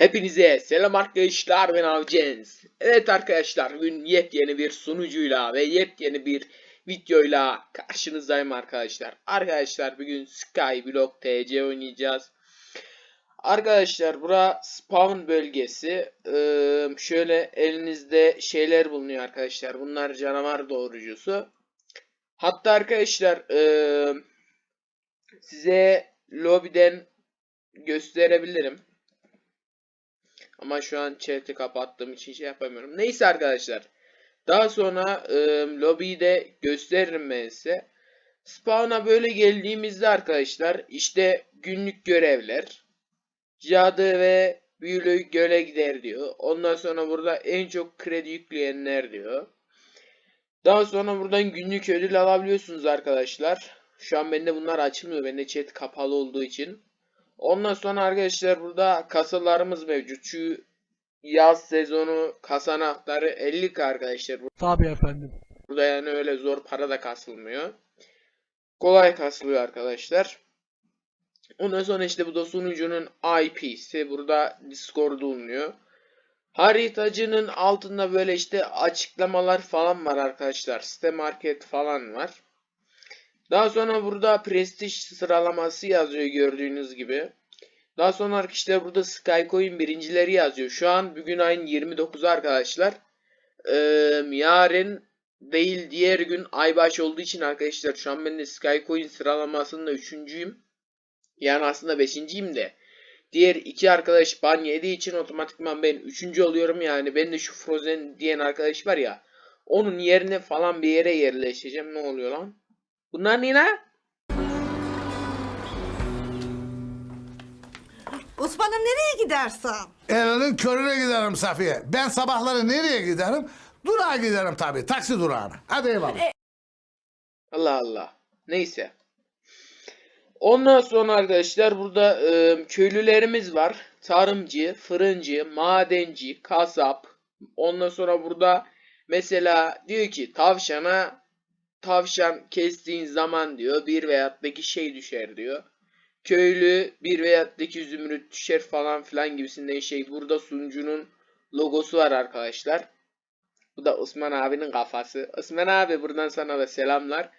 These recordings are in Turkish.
Hepinize selam arkadaşlar ben Avcens. Evet arkadaşlar bugün yepyeni bir sunucuyla ve yepyeni bir videoyla karşınızdayım arkadaşlar. Arkadaşlar bugün Skyblock TC oynayacağız. Arkadaşlar bura spawn bölgesi. Ee, şöyle elinizde şeyler bulunuyor arkadaşlar. Bunlar canavar doğrucusu. Hatta arkadaşlar ee, size lobiden gösterebilirim. Ama şu an chat'i kapattığım için şey yapamıyorum. Neyse arkadaşlar. Daha sonra e, lobiyi de gösteririm ben size. Spawn'a böyle geldiğimizde arkadaşlar işte günlük görevler. Cadı ve büyülü göle gider diyor. Ondan sonra burada en çok kredi yükleyenler diyor. Daha sonra buradan günlük ödül alabiliyorsunuz arkadaşlar. Şu an bende bunlar açılmıyor. Bende chat kapalı olduğu için. Ondan sonra arkadaşlar burada kasalarımız mevcut. Şu yaz sezonu kasa anahtarı 50k arkadaşlar. Tabii efendim. Burada yani öyle zor para da kasılmıyor. Kolay kasılıyor arkadaşlar. Ondan sonra işte bu da sunucunun IP'si. Burada Discord bulunuyor. Haritacının altında böyle işte açıklamalar falan var arkadaşlar. Site market falan var. Daha sonra burada prestij sıralaması yazıyor gördüğünüz gibi. Daha sonra arkadaşlar burada Skycoin birincileri yazıyor. Şu an bugün ayın 29'u arkadaşlar. Ee, yarın değil diğer gün aybaş olduğu için arkadaşlar şu an ben de Skycoin sıralamasında üçüncüyüm. Yani aslında beşinciyim de. Diğer iki arkadaş ban yediği için otomatikman ben üçüncü oluyorum yani. Ben de şu Frozen diyen arkadaş var ya. Onun yerine falan bir yere yerleşeceğim. Ne oluyor lan? Bunlar ne lan? Osman'ım nereye gidersen? Elinin körüne giderim Safiye. Ben sabahları nereye giderim? Durağa giderim tabii. Taksi durağına. Hadi eyvallah. Allah Allah. Neyse. Ondan sonra arkadaşlar burada e, köylülerimiz var. Tarımcı, fırıncı, madenci, kasap. Ondan sonra burada mesela diyor ki tavşana tavşan kestiğin zaman diyor bir veyahut şey düşer diyor. Köylü bir veyahut iki zümrüt düşer falan filan gibisinden şey. Burada sunucunun logosu var arkadaşlar. Bu da Osman abinin kafası. Osman abi buradan sana da selamlar.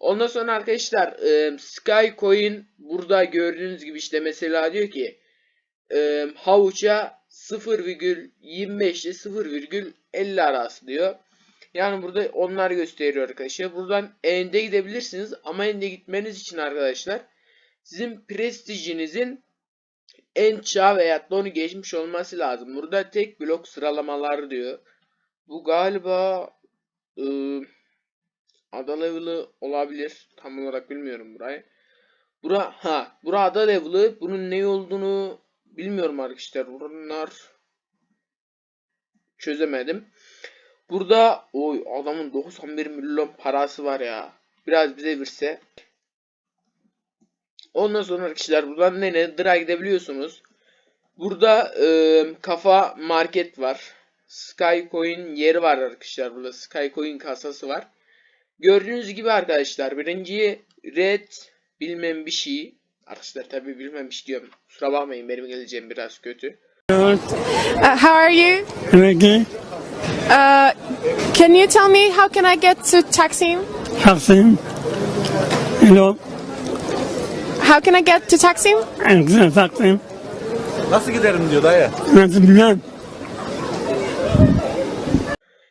Ondan sonra arkadaşlar e, Skycoin burada gördüğünüz gibi işte mesela diyor ki e, havuça 0,25 ile 0,50 arası diyor. Yani burada onlar gösteriyor arkadaşlar. Buradan ende gidebilirsiniz ama ende gitmeniz için arkadaşlar sizin prestijinizin en çağ veya onu geçmiş olması lazım. Burada tek blok sıralamalar diyor. Bu galiba ıı, ada level'ı olabilir. Tam olarak bilmiyorum burayı. Bura ha, bura ada level'ı. Bunun ne olduğunu bilmiyorum arkadaşlar. Bunlar çözemedim. Burada oy adamın 91 milyon parası var ya. Biraz bize verse. Ondan sonra arkadaşlar buradan ne ne Dra gidebiliyorsunuz. Burada e, kafa market var. Skycoin yeri var arkadaşlar. Burada Skycoin kasası var. Gördüğünüz gibi arkadaşlar birinci red bilmem bir şey. Arkadaşlar tabi bilmemiş diyorum. Kusura bakmayın benim geleceğim biraz kötü. Uh, how are you? Ricky, Uh, can you tell me how can I get to Taksim? Taksim, Hello, How can I get to Taksim? Taksim, Nasıl giderim diyor dayı. nasıl bilmem,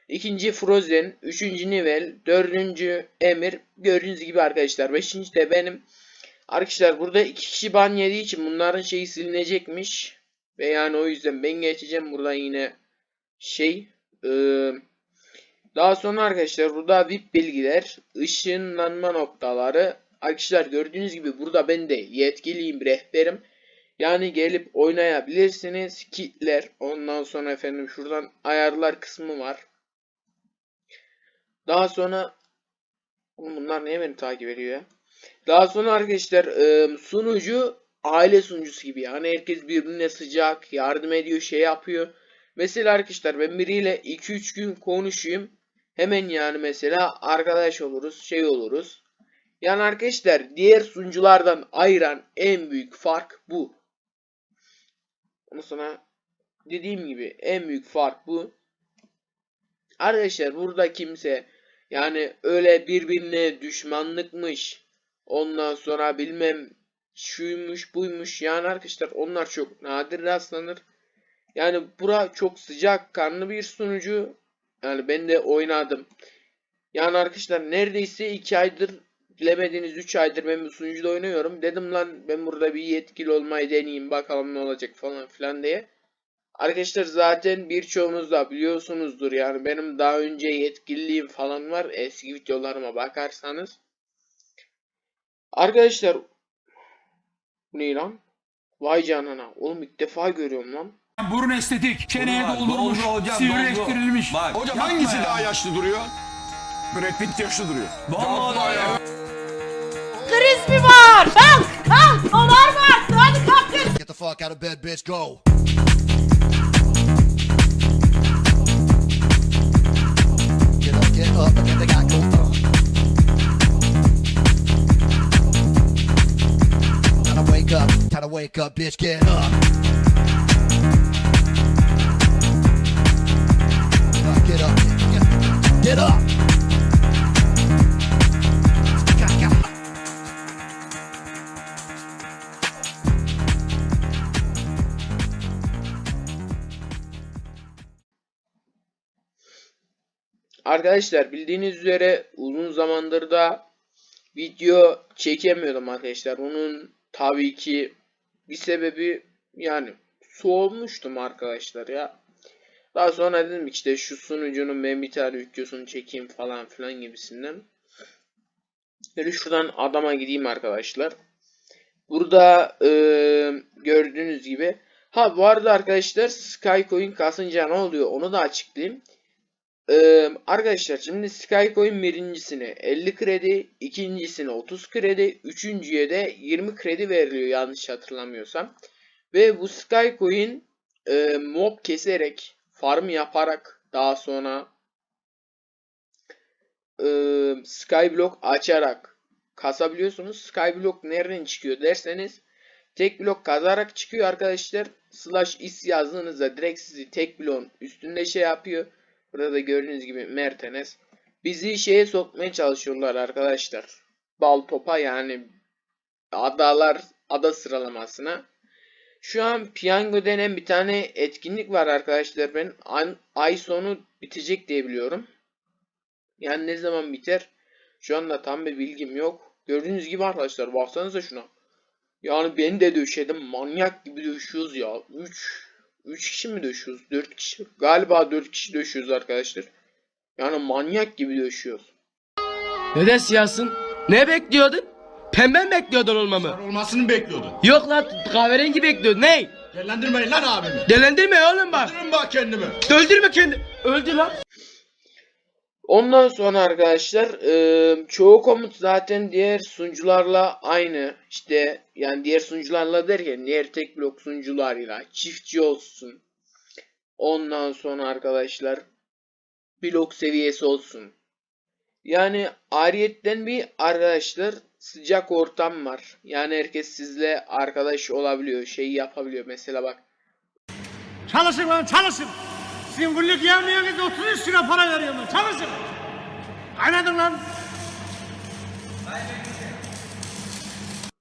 İkinci Frozen, üçüncü Nivel, dördüncü Emir. Gördüğünüz gibi arkadaşlar. Beşinci de benim. Arkadaşlar burada iki kişi ban yediği için bunların şeyi silinecekmiş. Ve yani o yüzden ben geçeceğim buradan yine şey. Daha sonra arkadaşlar burada VIP bilgiler, ışınlanma noktaları. Arkadaşlar gördüğünüz gibi burada ben de yetkiliyim, rehberim. Yani gelip oynayabilirsiniz. Kitler. Ondan sonra efendim şuradan ayarlar kısmı var. Daha sonra Oğlum bunlar niye beni takip ediyor ya? Daha sonra arkadaşlar sunucu aile sunucusu gibi yani herkes birbirine sıcak yardım ediyor şey yapıyor. Mesela arkadaşlar ben biriyle 2-3 gün konuşayım. Hemen yani mesela arkadaş oluruz şey oluruz. Yani arkadaşlar diğer sunuculardan ayıran en büyük fark bu. Ondan sonra dediğim gibi en büyük fark bu. Arkadaşlar burada kimse yani öyle birbirine düşmanlıkmış ondan sonra bilmem şuymuş buymuş yani arkadaşlar onlar çok nadir rastlanır. Yani bura çok sıcak kanlı bir sunucu. Yani ben de oynadım. Yani arkadaşlar neredeyse 2 aydır bilemediğiniz 3 aydır ben bu sunucuda oynuyorum. Dedim lan ben burada bir yetkili olmayı deneyeyim bakalım ne olacak falan filan diye. Arkadaşlar zaten birçoğunuz da biliyorsunuzdur yani benim daha önce yetkililiğim falan var eski videolarıma bakarsanız. Arkadaşlar bu ne lan? Vay canına oğlum ilk defa görüyorum lan. Burun estetik, çeneye doldurmuş, sivrileştirilmiş. Hocam Yapma hangisi ya. daha yaşlı duruyor? Brad Pitt yaşlı duruyor. Kriz mi var? Kalk kalk dolar var. Hadi kalk. Get the fuck out of bed, bitch. Go. Get up, get up, and get the guy go on. Time to wake up, time to wake up, bitch. Get up. Arkadaşlar bildiğiniz üzere uzun zamandır da video çekemiyordum arkadaşlar. Bunun tabii ki bir sebebi yani soğumuştum arkadaşlar ya. Daha sonra dedim işte şu sunucunun ben bir tane videosunu çekeyim falan filan gibisinden. Böyle şuradan adama gideyim arkadaşlar. Burada eee, gördüğünüz gibi. Ha bu arada arkadaşlar Skycoin kasınca ne oluyor onu da açıklayayım. Arkadaşlar şimdi Skycoin birincisine 50 kredi, ikincisine 30 kredi, üçüncüye de 20 kredi veriliyor yanlış hatırlamıyorsam. Ve bu Skycoin e, mob keserek, farm yaparak daha sonra e, Skyblock açarak kasabiliyorsunuz. Skyblock nereden çıkıyor derseniz tek blok kazarak çıkıyor arkadaşlar. Slash is yazdığınızda direkt sizi tek bloğun üstünde şey yapıyor. Burada da gördüğünüz gibi Mertens. Bizi şeye sokmaya çalışıyorlar arkadaşlar. Bal topa yani adalar ada sıralamasına. Şu an piyango denen bir tane etkinlik var arkadaşlar. Ben ay, sonu bitecek diye biliyorum. Yani ne zaman biter? Şu anda tam bir bilgim yok. Gördüğünüz gibi arkadaşlar baksanıza şuna. Yani ben de döşedim. Manyak gibi döşüyoruz ya. 3 3 kişi mi döşüyoruz? 4 kişi. Galiba 4 kişi döşüyoruz arkadaşlar. Yani manyak gibi döşüyoruz. Neden siyahsın? Ne bekliyordun? Pembe mi bekliyordun olmamı? Olmasını bekliyordun. Yok lan kahverengi bekliyordun. Ney? Değerlendirmeyin lan abimi. Delendirme oğlum bak. Öldürün bak kendimi. Öldürme kendi. Öldü lan. Ondan sonra arkadaşlar çoğu komut zaten diğer sunucularla aynı. İşte yani diğer sunucularla derken diğer tek blok sunucularıyla çiftçi olsun. Ondan sonra arkadaşlar blok seviyesi olsun. Yani ariyetten bir arkadaşlar sıcak ortam var. Yani herkes sizle arkadaş olabiliyor, şey yapabiliyor. Mesela bak Çalışın lan çalışın. Sizin günlük yemeğiniz 33 lira para veriyorum. Çalışın. Anladın lan?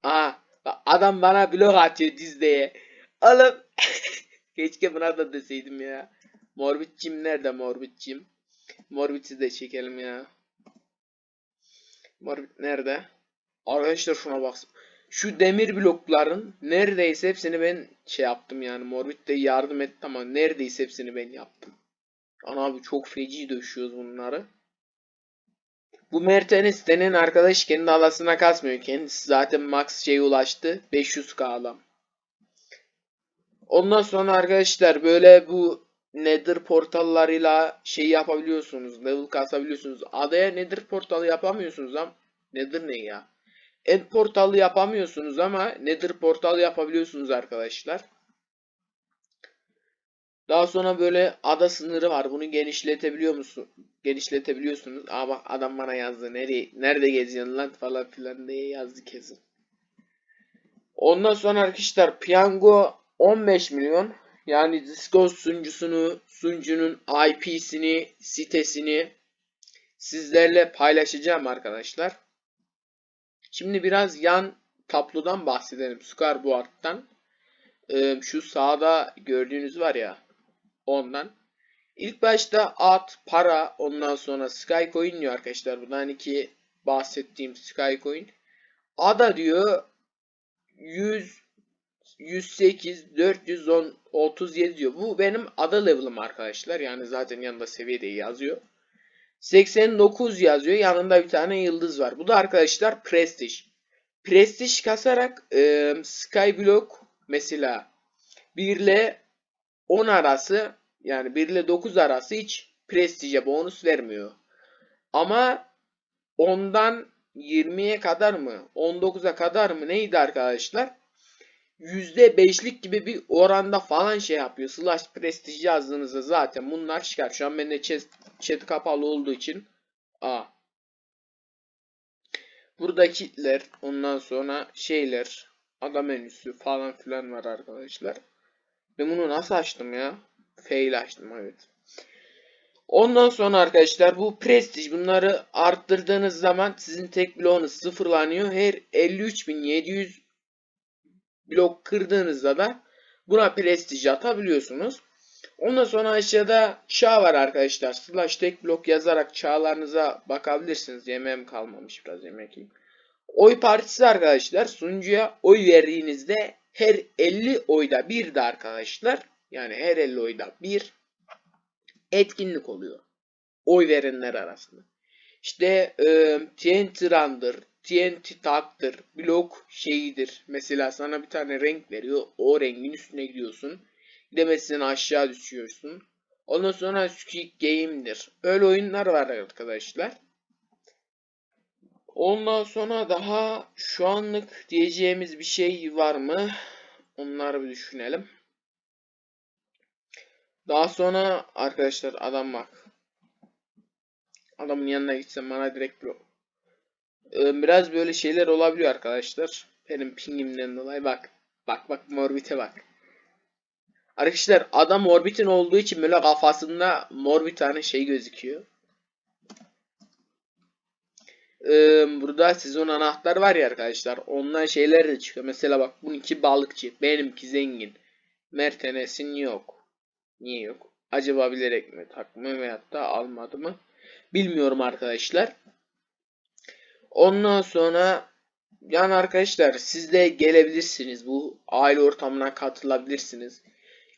Bak adam bana blok atıyor dizdeye. Oğlum keşke buna da deseydim ya. Morbidcim nerede Morbidcim? Morbid'i de çekelim ya. Morbid nerede? Arkadaşlar şuna baksın. Şu demir blokların neredeyse hepsini ben şey yaptım yani. Morbid de yardım etti ama neredeyse hepsini ben yaptım. Ana abi çok feci döşüyoruz bunları. Bu Mertens denen arkadaş kendi alasına kasmıyor. Kendisi zaten max şeye ulaştı. 500k adam. Ondan sonra arkadaşlar böyle bu Nether portallarıyla şey yapabiliyorsunuz. Level kasabiliyorsunuz. Adaya Nether portalı yapamıyorsunuz ama Nether ne ya? End portalı yapamıyorsunuz ama Nether portalı yapabiliyorsunuz arkadaşlar. Daha sonra böyle ada sınırı var. Bunu genişletebiliyor musun? Genişletebiliyorsunuz. Aa bak adam bana yazdı. Nereye, nerede geziyorsun lan falan filan diye yazdı kesin. Ondan sonra arkadaşlar piyango 15 milyon. Yani Discord sunucusunu, sunucunun IP'sini, sitesini sizlerle paylaşacağım arkadaşlar. Şimdi biraz yan tablodan bahsedelim. Scarboard'dan. Ee, şu sağda gördüğünüz var ya ondan. İlk başta at, para, ondan sonra Skycoin diyor arkadaşlar. Buradan hani ki bahsettiğim Skycoin. Ada diyor 100 108 410 37 diyor. Bu benim ada level'ım arkadaşlar. Yani zaten yanında seviyede yazıyor. 89 yazıyor. Yanında bir tane yıldız var. Bu da arkadaşlar Prestige. Prestige kasarak e, Skyblock mesela 1 ile 10 arası yani 1 ile 9 arası hiç Prestige'e bonus vermiyor. Ama 10'dan 20'ye kadar mı 19'a kadar mı neydi arkadaşlar? %5'lik gibi bir oranda falan şey yapıyor. Slash Prestige yazdığınızda zaten bunlar çıkar. Şu an bende chat, chat kapalı olduğu için. A. Burada kitler, ondan sonra şeyler, ada menüsü falan filan var arkadaşlar. Ben bunu nasıl açtım ya? Fail açtım evet. Ondan sonra arkadaşlar bu Prestige bunları arttırdığınız zaman sizin tek bloğunuz sıfırlanıyor. Her 53.700 blok kırdığınızda da buna Prestige atabiliyorsunuz. Ondan sonra aşağıda çağ var arkadaşlar. Slash tek blok yazarak çağlarınıza bakabilirsiniz. Yemeğim kalmamış biraz yemek yiyeyim. Oy partisi arkadaşlar sunucuya oy verdiğinizde her 50 oyda bir de arkadaşlar yani her 50 oyda bir etkinlik oluyor. Oy verenler arasında. İşte e, TNT Run'dır, TNT Tag'dır, blok şeyidir. Mesela sana bir tane renk veriyor. O rengin üstüne gidiyorsun. Gidemezsen aşağı düşüyorsun. Ondan sonra Squid Game'dir. Öyle oyunlar var arkadaşlar. Ondan sonra daha şu anlık diyeceğimiz bir şey var mı? Onları bir düşünelim. Daha sonra arkadaşlar adam bak. Adamın yanına gitsem bana direkt blok. Ee, biraz böyle şeyler olabiliyor arkadaşlar. Benim pingimden dolayı bak. Bak bak morbite bak. Arkadaşlar adam orbitin olduğu için böyle kafasında mor bir tane şey gözüküyor. Ee, burada sezon anahtar var ya arkadaşlar. Ondan şeyler de çıkıyor. Mesela bak bununki balıkçı. Benimki zengin. Mert Enes'in yok. Niye yok? Acaba bilerek mi takma veyahut da almadı mı? Bilmiyorum arkadaşlar. Ondan sonra yani arkadaşlar siz de gelebilirsiniz. Bu aile ortamına katılabilirsiniz.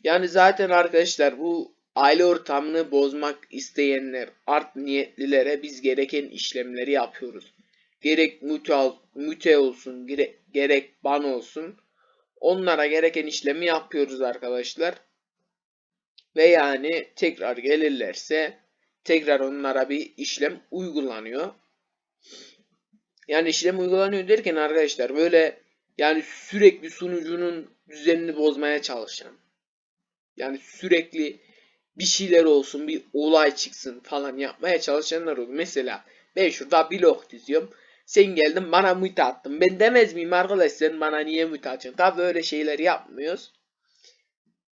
Yani zaten arkadaşlar bu aile ortamını bozmak isteyenler, art niyetlilere biz gereken işlemleri yapıyoruz. Gerek müte, müte olsun, gere- gerek ban olsun. Onlara gereken işlemi yapıyoruz arkadaşlar. Ve yani tekrar gelirlerse tekrar onlara bir işlem uygulanıyor. Yani işlem uygulanıyor derken arkadaşlar böyle yani sürekli sunucunun düzenini bozmaya çalışan yani sürekli bir şeyler olsun, bir olay çıksın falan yapmaya çalışanlar oluyor. Mesela ben şurada blok diziyorum. Sen geldin bana müte attın. Ben demez miyim arkadaş sen bana niye müte atıyorsun? Tabi öyle şeyler yapmıyoruz.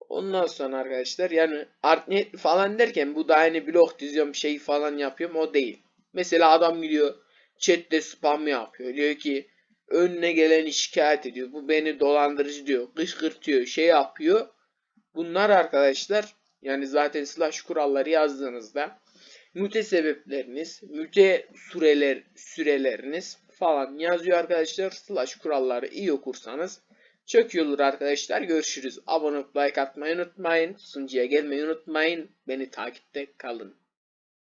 Ondan sonra arkadaşlar yani art niyetli falan derken bu da aynı blok diziyorum şey falan yapıyorum o değil. Mesela adam gidiyor chatte spam yapıyor. Diyor ki önüne geleni şikayet ediyor. Bu beni dolandırıcı diyor. Kışkırtıyor şey yapıyor. Bunlar arkadaşlar yani zaten slash kuralları yazdığınızda müte sebepleriniz, müte süreler süreleriniz falan yazıyor arkadaşlar. Slash kuralları iyi okursanız çok iyi olur arkadaşlar. Görüşürüz. Abone olup like atmayı unutmayın. Sunucuya gelmeyi unutmayın. Beni takipte kalın.